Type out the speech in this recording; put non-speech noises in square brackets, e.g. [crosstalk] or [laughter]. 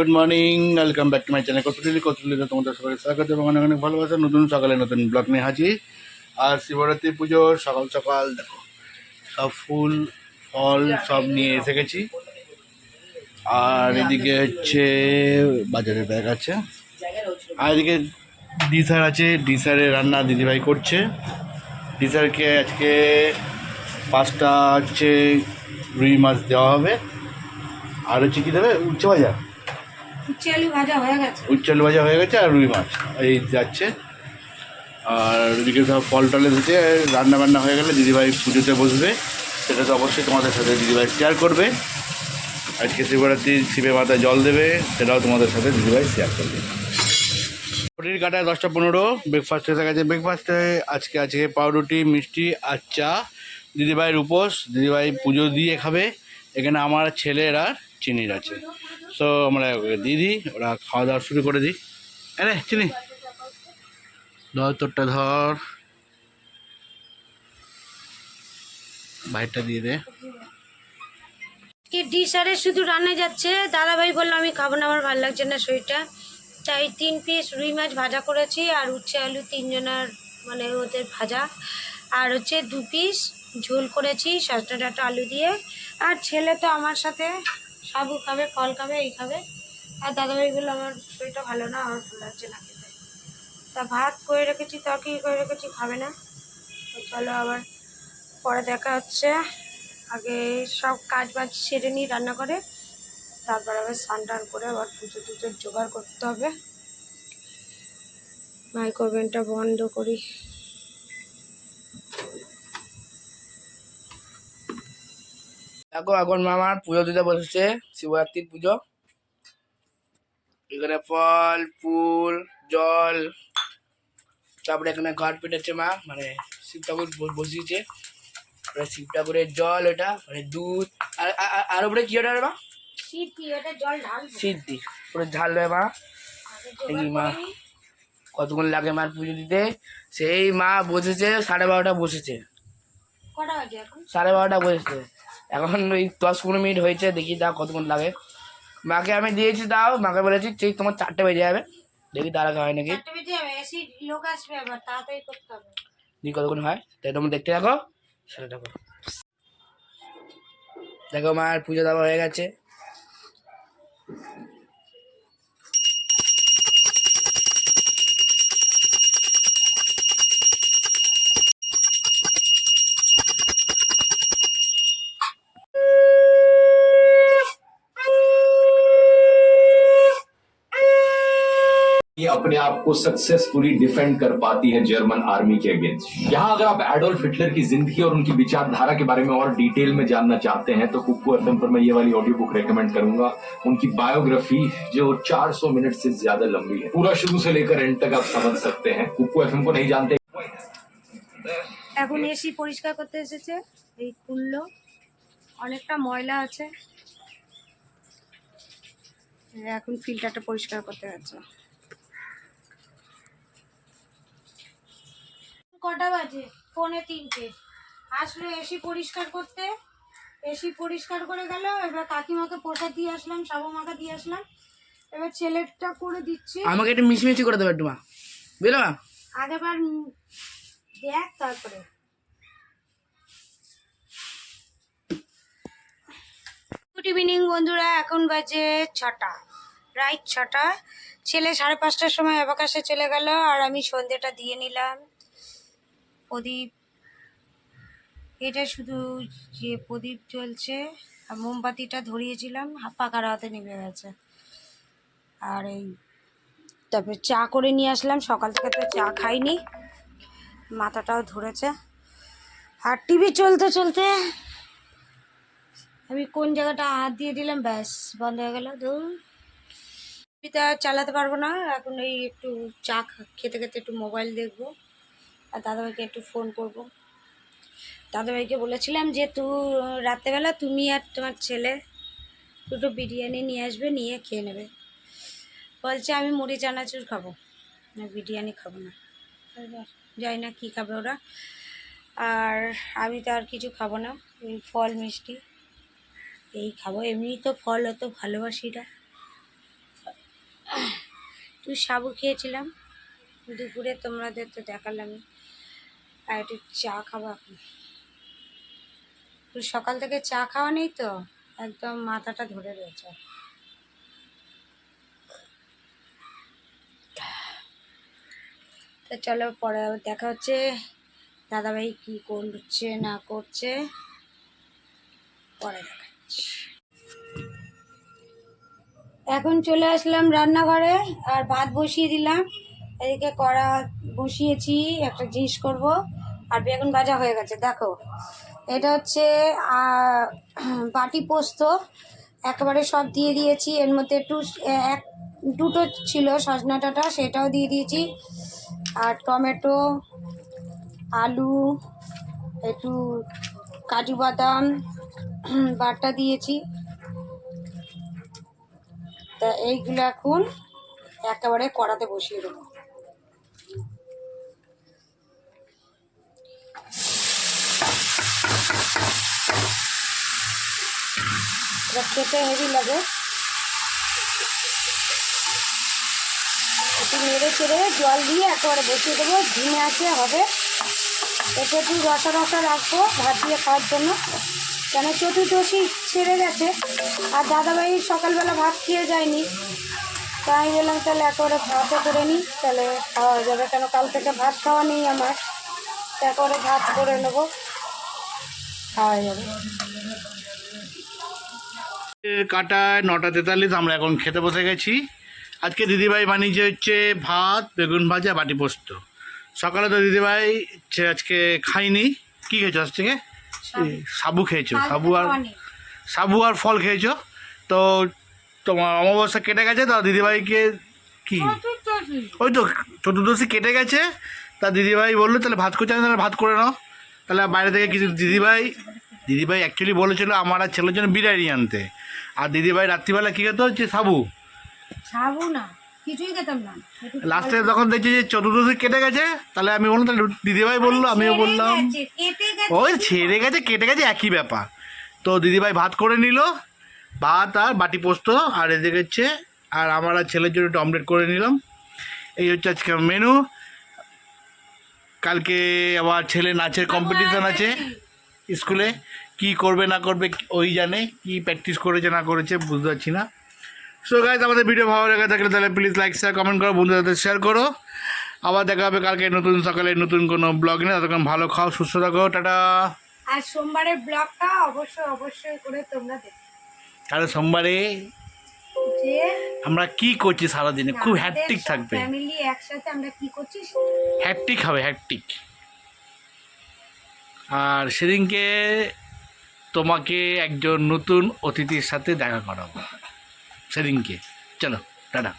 Good morning welcome back to my channel কতুলি কতুলিতে তোমাদের সবাই স্বাগত এবং অনেক অনেক ভালোবাসা। নতুন সকালে নতুন ব্লগ নিয়ে হাজির। আর শিবরাত্রি পুজোর সকাল সকাল দেখো, সব ফুল, ফল, সব নিয়ে এসে গেছি। আর এদিকে হচ্ছে বাজারের ব্যাগ আছে। আর এদিকে ডিসার আছে। ডিসারে রান্না দিদিভাই করছে। ডিসারকে আজকে পাঁচটা হচ্ছে রুই মাছ দেওয়া হবে। আর হচ্ছে কী দেবে? উচ্চ ভাজা। হয়ে উচ্চাল ভাজা হয়ে গেছে আর রুই মাছ, এই যাচ্ছে। আর এদিকে সব ফল টলে দিতে রান্না বান্না হয়ে গেলে দিদিভাই পুজোতে বসবে। সেটা তো অবশ্যই তোমাদের সাথে দিদিভাই শেয়ার করবে। আজকে শিবরাত্রি শিবে মাথায় জল দেবে, সেটাও তোমাদের সাথে দিদিভাই শেয়ার করবে। রুটির কাটায় দশটা পনেরো ব্রেকফাস্ট এসে গেছে। ব্রেকফাস্টে আজকে আজকে পাউরুটি, মিষ্টি আর চা। দিদিভাইয়ের উপোস, দিদিভাই পুজো দিয়ে খাবে। এখানে আমার ছেলের আর চিনির আছে সো আমরা দিয়ে দিই, ওরা খাওয়া দাওয়া শুরু করে দিই। আরে চিনি। ধর, তোরটা ধর। বাইরটা দিয়ে দে। কি ডিসারে শুধু রান্না যাচ্ছে। দাদাভাই বলল, আমি খাব না, আমার ভালো লাগছে না শরীরটা। তাই তিন পিস রুই মাছ ভাজা করেছি, আর উচ্ছে আলু তিনজনের মানে ওদের ভাজা। আর হচ্ছে দু পিস ঝোল করেছি সজনা ডাটা আলু দিয়ে। আর ছেলে তো আমার সাথে সাবু খাবে, ফল খাবে, এই খাবে। আর দাদাভাই বলল, আমার শরীরটা ভালো না, আমার ভালো লাগছে না খেতে। তা ভাত করে রেখেছি, তরকারি করে রেখেছি, খাবে না। চলো আবার পরে দেখা হচ্ছে। আগে সব কাজ বাজ সেরে নিই রান্না করে তারপর আবার স্নান টান করে আবার পুজো টুজোর জোগাড় করতে হবে। মাইক্রো ওভেনটা বন্ধ করি। দেখো এখন মামার পুজো দিতে বসেছে শিবরাত্রির পুজো। এখানে ফল ফুল জল তারপরে এখানে ঘট পেটেছে মা মানে শিব ঠাকুর বসিয়েছে। শিব ঠাকুরের জল এটা মানে দুধ আর আর- উপরে কি ওটা মা? ওটা সিদ্ধি পুরো ঝাল দেয় মা। এই মা কতক্ষণ লাগে মার পুজো দিতে? সেই মা বসেছে সাড়ে বারোটা বসেছে। সাড়ে বারোটা বসেছে। এখন ওই দশ পনেরো মিনিট হয়েছে দেখি দাও কতক্ষণ লাগে। মাকে আমি দিয়েছি দাও মাকে বলেছি ঠিক তোমার চারটে বেজে যাবে। দেখি তার আগে হয় নাকি। দেখি কতক্ষণ হয়। তাই তোমার দেখতে থাকো সেটা দেখো দেখো মায়ের পুজো দেওয়া হয়ে গেছে। ये अपने आप को सक्सेसफुली डिफेंड कर पाती है जर्मन आर्मी के अगेंस्ट यहाँ अगर आप एडोल्फ हिटलर की जिंदगी और उनकी विचारधारा के बारे में और डिटेल में जानना चाहते हैं तो कुक्कू एफएम पर मैं ये वाली ऑडियो बुक रेकमेंड करूंगा उनकी बायोग्राफी जो 400 मिनट से ज्यादा लंबी है पूरा शुरू से लेकर एंड तक आप समझ सकते हैं कुक्कू एफएम को नहीं जानते এখন এসি পরিষ্কার করতে এসেছে এই খুললো অনেকটা ময়লা আছে এখন ফিল্টারটা পরিষ্কার করতে যাচ্ছে কটা বাজে? পৌনে তিনটে। আসলো এসি পরিষ্কার করতে। এসি পরিষ্কার করে গেল এবার কাকিমাকে প্রসাদ দিয়ে আসলাম সাবু মাকে দিয়ে আসলাম। এবার ছেলেটা করে দিচ্ছি। আমাকে একটু মিশমিশি করে দেবে একটু মা। বুঝলে মা? আগেবার দেখ তারপরে। গুড ইভিনিং বন্ধুরা এখন বাজে ছটা রাইট ছটা। ছেলে সাড়ে পাঁচটার সময় অবকাশে চলে গেল আর আমি সন্ধ্যেটা দিয়ে নিলাম। প্রদীপ, এটা শুধু যে প্রদীপ জ্বলছে, আর মোমবাতিটা ধরিয়েছিলাম পাকার হাতে নেমে গেছে। আর এই, তারপরে চা করে নিয়ে আসলাম, সকাল থেকে তো চা খাইনি, মাথাটাও ধরেছে। আর টিভি চলতে চলতে আমি কোন জায়গাটা হাত দিয়ে দিলাম, ব্যাস, বন্ধ হয়ে গেল। ধুর, টিভিটা চালাতে পারব না, এখন এই একটু চা খেতে খেতে একটু মোবাইল দেখব। আর দাদাভাইকে একটু ফোন করব। দাদাভাইকে বলেছিলাম যে তু রাত্রেবেলা তুমি আর তোমার ছেলে দুটো বিরিয়ানি নিয়ে আসবে, নিয়ে খেয়ে নেবে। বলছে, আমি মুড়ি, চানাচুর খাব। না, বিরিয়ানি খাব না। যাই না কী খাবে ওরা। আর আমি তো আর কিছু খাব না। ওই ফল, মিষ্টি, এই খাব। এমনি তো ফল, অত ভালোবাসি না। তুই সাবু খেয়েছিলাম। দুপুরে তোমাদের তো দেখালামই। আর একটু চা খাব এখন। সকাল থেকে চা খাওয়া নেই তো, একদম মাথাটা ধরে রয়েছে। তো চলো পরে দেখা হচ্ছে। দাদাভাই কি করছে, না করছে, পরে দেখা এখন চলে আসলাম রান্নাঘরে, আর ভাত বসিয়ে দিলাম। এদিকে কড়া বসিয়েছি, একটা জিনিস করব। আর বেগুন ভাজা হয়ে গেছে, দেখো। এটা হচ্ছে [clears throat] বাটি পোস্ত, একেবারে সব দিয়ে দিয়েছি। এর মধ্যে একটু এক, দুটো ছিল সজনা ডাঁটা, সেটাও দিয়ে দিয়েছি। আর টমেটো, আলু, একটু কাজু বাদাম, [clears throat] বাটা দিয়েছি। তা এইগুলো এখন একেবারে কড়াতে বসিয়ে দেবো। এটা খেতে হেভি লাগে। একটু নেড়ে চেড়ে জল দিয়ে একেবারে বসিয়ে দেবো। ঝিমে আছে, হবে। এতে একটু রসা রসা রাখব ভাত দিয়ে খাওয়ার জন্য। কেন চতুর্দশী ছেড়ে গেছে আর দাদাভাই সকালবেলা ভাত খেয়ে যায়নি। তাই আমি বললাম, তাহলে একেবারে ভাতও করে নিই তাহলে খাওয়া যাবে কেন? কাল থেকে ভাত খাওয়া নেই আমার। একেবারে ভাত করে নেব। খাওয়া যাবে। কাটায় নটা তেতাল্লিশ আমরা এখন খেতে বসে গেছি। আজকে দিদিভাই বানিয়েছে হচ্ছে ভাত বেগুন ভাজা বাটি পোস্ত। সকালে তো দিদিভাই আজকে খাইনি কি খেয়েছো আজ থেকে? সাবু। খেয়েছো। সাবু আর সাবু আর ফল খেয়েছো? তো তোমার অমাবস্যা কেটে গেছে তা দিদিভাইকে কি? ওই তো চতুর্দশী কেটে গেছে। তা দিদিভাই বলল তাহলে ভাত করছে তাহলে ভাত করে নাও। তাহলে বাইরে থেকে কিছু দিদিভাই দিদিভাই অ্যাকচুয়ালি বলেছিল আমার আর ছেলের জন্য বিরিয়ানি আনতে। আর দিদিভাই রাত্রিবেলা কী খেতে হচ্ছে? সাবু। খাব না কিছুই খেতাম না। লাস্টে তখন দেখছি যে চতুর্দশী কেটে গেছে তাহলে আমি বললাম তাহলে দিদিভাই বলল আমিও বললাম। ওই ছেড়ে গেছে। কেটে গেছে একই ব্যাপার। তো দিদিভাই ভাত করে নিল ভাত আর বাটি পোস্ত আর এদিকে হচ্ছে আর আমার আর ছেলের জন্য একটু অমলেট করে নিলাম। এই হচ্ছে আজকে মেনু কালকে আবার ছেলে নাচের কম্পিটিশান আছে। স্কুলে কি করবে না করবে ওই জানে কি প্র্যাকটিস করেছে না করেছে বুঝতে পারছি না। সো গাইজ আমাদের ভিডিও ভালো লেগে থাকলে তাহলে প্লিজ লাইক শেয়ার কমেন্ট করো বন্ধুদের সাথে শেয়ার করো। আবার দেখা হবে কালকে নতুন সকালে নতুন কোনো ব্লগ নিয়ে। ততক্ষণ ভালো খাও সুস্থ থাকো টাটা। আর সোমবারের ব্লগটা অবশ্যই অবশ্যই করে তোমরা দেখো। তাহলে সোমবারে আমরা কি করছি সারাদিনে? খুব হ্যাট্রিক থাকবে। ফ্যামিলি একসাথে আমরা কি করছি হ্যাট্রিক হবে হ্যাট্রিক আর সেদিনকে তোমাকে একজন নতুন অতিথির সাথে দেখা করাবো। সেদিনকে। চলো টাটা।